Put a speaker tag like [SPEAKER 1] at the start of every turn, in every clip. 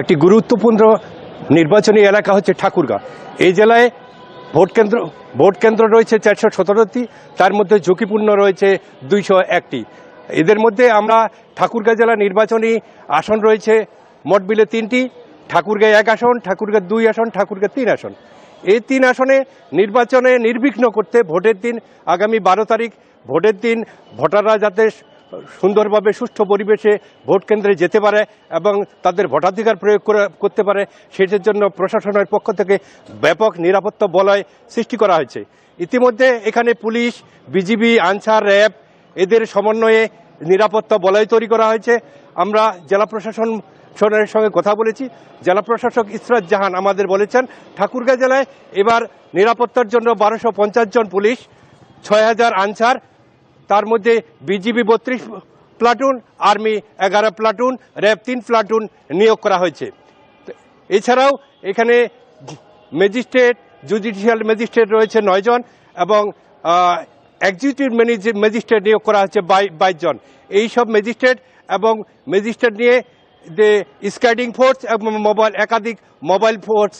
[SPEAKER 1] একটি গুরুত্বপূর্ণ নির্বাচনী এলাকা হচ্ছে ঠাকুরগাঁ। এই জেলায় ভোট কেন্দ্র ভোট কেন্দ্র রয়েছে চারশো সতেরোটি, তার মধ্যে ঝুঁকিপূর্ণ রয়েছে দুইশো একটি। এদের মধ্যে আমরা ঠাকুরগাঁ জেলা নির্বাচনী আসন রয়েছে, মোট বিলে তিনটি। ঠাকুরগাঁ এক আসন, ঠাকুরগাঁ দুই আসন, ঠাকুরগাঁ তিন আসন। এই তিন আসনে নির্বাচনে নির্বিঘ্ন করতে ভোটের দিন আগামী বারো তারিখ, ভোটের দিন ভোটাররা যাতে সুন্দরভাবে সুষ্ঠু পরিবেশে ভোট কেন্দ্রে যেতে পারে এবং তাদের ভোটাধিকার প্রয়োগ করে- করতে পারে, সেটার জন্য প্রশাসনের পক্ষ থেকে ব্যাপক নিরাপত্তা বলয় সৃষ্টি করা হয়েছে। ইতিমধ্যে এখানে পুলিশ, বিজিবি, আনসার, র্যাব এদের সমন্বয়ে নিরাপত্তা বলয় তৈরি করা হয়েছে। আমরা জেলা প্রশাসন সনের সঙ্গে কথা বলেছি। জেলা প্রশাসক ইসরাত জাহান আমাদের বলেছেন, ঠাকুরগাঁ জেলায় এবার নিরাপত্তার জন্য বারোশো জন পুলিশ, ছয় হাজার আনসার তার মধ্যে বিজিবি বত্রিশ প্লাটুন, আর্মি এগারো প্লাটুন, র্যাব তিন প্লাটুন নিয়োগ করা হয়েছে। এছাড়াও এখানে ম্যাজিস্ট্রেট, জুডিশিয়াল ম্যাজিস্ট্রেট রয়েছে নয়জন এবং এক্সিকিউটিভ ম্যাজিস্ট্রেট নিয়োগ করা হচ্ছে বাইশ জন। এই সব ম্যাজিস্ট্রেট এবং ম্যাজিস্ট্রেট নিয়ে যে স্কাইডিং ফোর্স এবং মোবাইল, একাধিক মোবাইল ফোর্স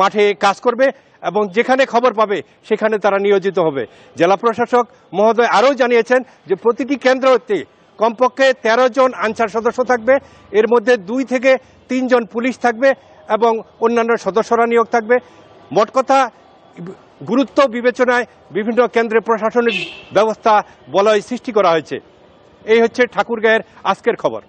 [SPEAKER 1] মাঠে কাজ করবে এবং যেখানে খবর পাবে সেখানে তারা নিয়োজিত হবে। জেলা প্রশাসক মহোদয় আরও জানিয়েছেন যে প্রতিটি কেন্দ্রতে কমপক্ষে তেরো জন আনসার সদস্য থাকবে, এর মধ্যে দুই থেকে তিনজন পুলিশ থাকবে এবং অন্যান্য সদস্যরা নিয়োগ থাকবে। মোট কথা, গুরুত্ব বিবেচনায় বিভিন্ন কেন্দ্রে প্রশাসনিক ব্যবস্থা বলয় সৃষ্টি করা হয়েছে। এই হচ্ছে ঠাকুরগাঁয়ের আজকের খবর।